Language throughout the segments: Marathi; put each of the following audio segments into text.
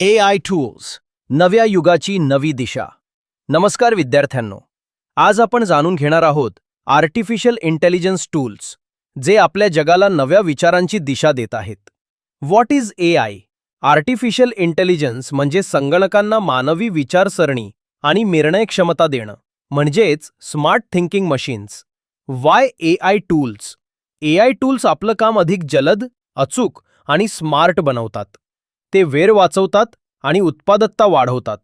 ए आय टूल्स नव्या युगाची नवी दिशा. नमस्कार विद्यार्थ्यांनो. आज आपण जाणून घेणार आहोत आर्टिफिशियल इंटेलिजन्स टूल्स जे आपल्या जगाला नव्या विचारांची दिशा देत आहेत. What is A I artificial intelligence म्हणजे संगणकांना मानवी विचारसरणी आणि निर्णय क्षमता देणं म्हणजेच smart thinking machines. Why A I tools? A I tools आपलं काम अधिक जलद अचूक आणि स्मार्ट बनवतात. ते वेळ वाचवतात आणि उत्पादकता वाढवतात.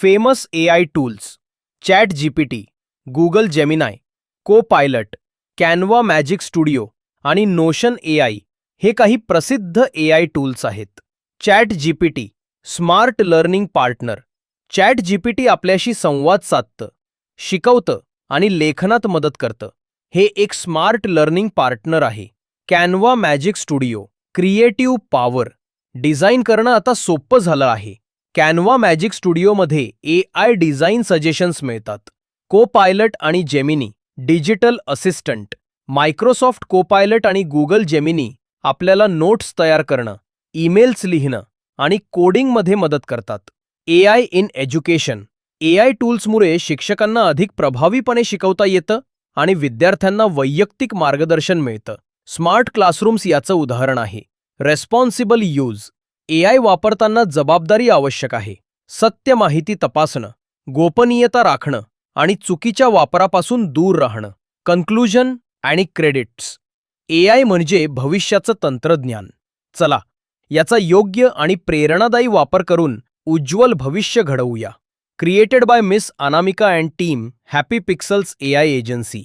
Famous A I tools chat GPT Google Gemini copilot Canva magic studio आणि नोशन ए आय हे काही प्रसिद्ध ए आय टूल्स आहेत. Chat GPT smart learning partner chat GPT आपल्याशी संवाद साधतं शिकवतं आणि लेखनात मदत करतं. हे एक स्मार्ट लर्निंग पार्टनर आहे. Canva magic studio creative power design करणं आता सोपं झालं आहे. कॅनवा मॅजिक स्टुडिओमध्ये ए आय डिझाईन सजेशन्स मिळतात. को पायलट आणि Gemini digital assistant Microsoft copilot आणि गुगल जेमिनी आपल्याला नोट्स तयार करणं ईमेल्स लिहिणं आणि कोडिंगमध्ये मदत करतात. A I in education A I टूल्समुळे शिक्षकांना अधिक प्रभावीपणे शिकवता येतं आणि विद्यार्थ्यांना वैयक्तिक मार्गदर्शन मिळतं. स्मार्ट क्लासरूम्स याचं उदाहरण आहे. रेस्पॉन्सिबल यूज ए आय वापरताना जबाबदारी आवश्यक आहे. सत्य माहिती तपासणं. गोपनीयता राखणं. आणि चुकीच्या वापरापासून दूर राहणं. कन्क्लुजन आणि क्रेडिट्स ए आय म्हणजे भविष्याचं तंत्रज्ञान. चला याचा योग्य आणि प्रेरणादायी वापर करून उज्ज्वल भविष्य घडवूया. Created by miss Anamika and team happy pixels A I agency